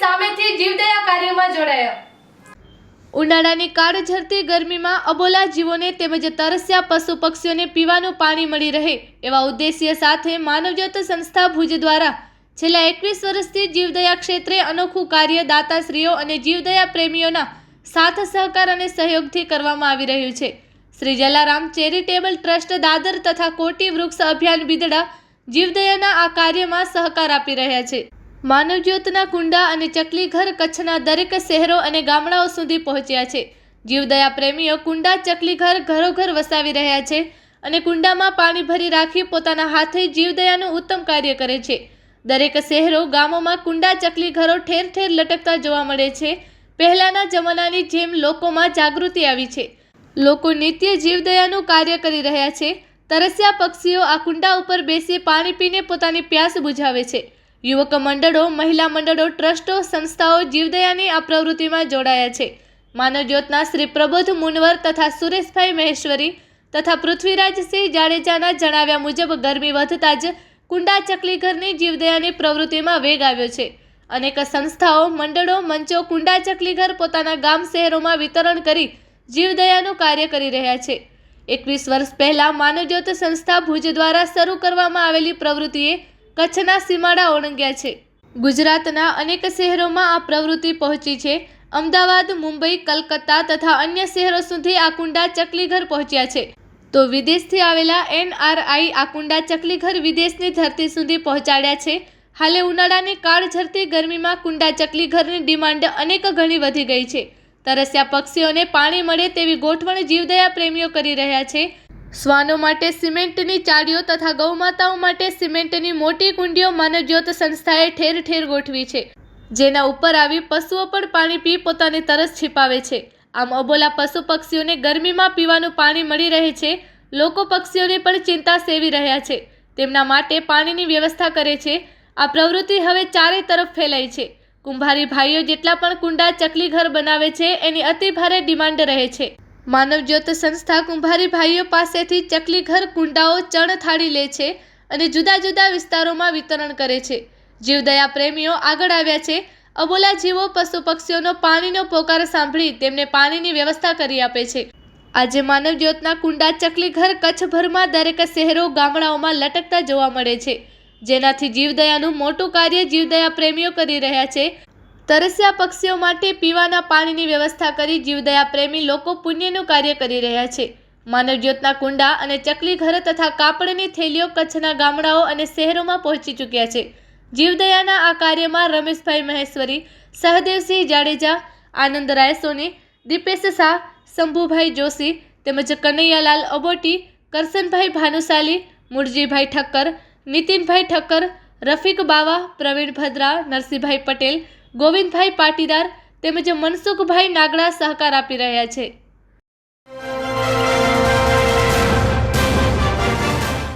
સામેથી જીવદયા કાર્યમાં જોડાયા. ઉનાળાની કાળઝરતી ગરમીમાં અબોલા જીવોને તેમજ તરસ્યા પશુ પક્ષીઓને પીવાનું પાણી મળી રહે એવા ઉદ્દેશ્ય સાથે માનવજ્યોત સંસ્થા ભુજ દ્વારા છેલ્લા એકવીસ વર્ષથી જીવદયા ક્ષેત્રે અનોખું કાર્ય દાતાશ્રીઓ અને જીવદયા પ્રેમીઓના સાથ, સહકાર અને સહયોગથી કરવામાં આવી રહ્યું છે. શ્રી જલારામ ચેરિટેબલ ટ્રસ્ટ દાદર તથા કોટી વૃક્ષ અભિયાન બિદડા જીવદયાના આ કાર્યમાં સહકાર આપી રહ્યા છે. માનવજ્યોતના કુંડા અને ચકલી ઘર કચ્છના દરેક શહેરો અને ગામડાઓ સુધી પહોંચ્યા છે. જીવદયા પ્રેમીઓ કુંડા ચકલીઘર ઘરોઘર વસાવી રહ્યા છે અને કુંડામાં પાણી ભરી રાખી પોતાના હાથે જીવદયાનું ઉત્તમ કાર્ય કરે છે. દરેક શહેરો ગામોમાં કુંડા ચકલી ઘરો ઠેર ઠેર લટકતા જોવા મળે છે. પહેલાંના જમાનાની જેમ લોકોમાં જાગૃતિ આવી છે. લોકો નિત્ય જીવદયાનું કાર્ય કરી રહ્યા છે. તરસ્યા પક્ષીઓ આ કુંડા ઉપર બેસી પાણી પીને પોતાની પ્યાસ બુઝાવે છે. યુવક મંડળો, મહિલા મંડળો, ટ્રસ્ટો, સંસ્થાઓ જીવદયાની આ પ્રવૃત્તિમાં જોડાયા છે. માનવજ્યોતના શ્રી પ્રબોધ મુનવર તથા સુરેશભાઈ મહેશ્વરી તથા પૃથ્વીરાજસિંહ જાડેજાના જણાવ્યા મુજબ ગરમી વધતા જ કુંડા ચકલી ઘરની જીવદયાની પ્રવૃત્તિમાં વેગ આવ્યો છે. અનેક સંસ્થાઓ, મંડળો, મંચો કુંડા ચકલી ઘર પોતાના ગામ શહેરોમાં વિતરણ કરી જીવદયાનું કાર્ય કરી રહ્યા છે. એકવીસ વર્ષ પહેલાં માનવજ્યોત સંસ્થા ભુજ દ્વારા શરૂ કરવામાં આવેલી પ્રવૃત્તિએ કચ્છના સીમાડા ઓળંગ્યા છે. ગુજરાતના અનેક શહેરોમાં આ પ્રવૃત્તિ પહોંચી છે. અમદાવાદ, મુંબઈ, કલકત્તા તથા અન્ય શહેરો સુધી આ કુંડા ચકલીઘર પહોંચ્યા છે. તો વિદેશથી આવેલા એનઆરઆઈ આ કુંડા ચકલીઘર વિદેશની ધરતી સુધી પહોંચાડ્યા છે. હાલે ઉનાળાની કાળ ઝરતી ગરમીમાં કુંડા ચકલીઘરની ડિમાન્ડ અનેક ગણી વધી ગઈ છે. તરસ્યા પક્ષીઓને પાણી મળે તેવી ગોઠવણ જીવદયા પ્રેમીઓ કરી રહ્યા છે. શ્વાનો માટે સિમેન્ટની ચાળીઓ તથા ગૌમાતાઓ માટે સિમેન્ટની મોટી કુંડીઓ માનવજ્યોત સંસ્થાએ ઠેર ઠેર ગોઠવી છે, જેના ઉપર આવી પશુઓ પણ પાણી પી પોતાની તરસ છિપાવે છે. આમ અબોલા પશુ પક્ષીઓને ગરમીમાં પીવાનું પાણી મળી રહે છે, લોકો પક્ષીઓની પણ ચિંતા સેવી રહ્યા છે. તેમના માટે પાણીની વ્યવસ્થા કરે છે. આ પ્રવૃત્તિ હવે ચારે તરફ ફેલાઈ છે. કુંભારી ભાઈઓ જેટલા પણ કુંડા ચકલી ઘર બનાવે છે, એની અતિ ભારે ડિમાન્ડ રહે છે. માનવજ્યોત સંસ્થા કુંભારી ભાઈઓ પાસેથી ચકલીઘર કુંડાઓ ચણ થાળી લે છે અને જુદા જુદા વિસ્તારોમાં વિતરણ કરે છે. જીવદયા પ્રેમીઓ આગળ આવ્યા છે. અબોલા જીવો પશુ પક્ષીઓનો પાણીનો પોકાર સાંભળી તેમને પાણીની વ્યવસ્થા કરી આપે છે. આજે માનવજ્યોતના કુંડા ચકલીઘર કચ્છભરમાં દરેક શહેરો ગામડાઓમાં લટકતા જોવા મળે છે. જેનાથી જીવદયાનું મોટું કાર્ય જીવદયા પ્રેમીઓ કરી રહ્યા છે. તરસ્યા પક્ષીઓ માટે પીવાના પાણીની વ્યવસ્થા કરી જીવદયા પ્રેમી લોકો પુણ્યનું કાર્ય કરી રહ્યા છે. માનવજ્યોતના કુંડા અને ચકલી ઘર તથા કાપડની થેલીઓ કચ્છના ગામડાઓ અને શહેરોમાં પહોંચી ચૂક્યા છે. જીવદયાના આ કાર્યમાં રમેશભાઈ મહેશ્વરી, સહદેવસિંહ જાડેજા આનંદરાય સોની, દીપેશ શાહ, શંભુભાઈ જોશી તેમજ કનૈયાલાલ અબોટી, કરશનભાઈ ભાનુશાલી, મુરજીભાઈ ઠક્કર, નીતિનભાઈ ઠક્કર, રફીક બાવા, પ્રવીણ ભદ્રા, નરસિંહભાઈ પટેલ ગોવિંદભાઈ પાટીદાર તેમજ મનસુખભાઈ નાગડા સહકાર આપી રહ્યા છે.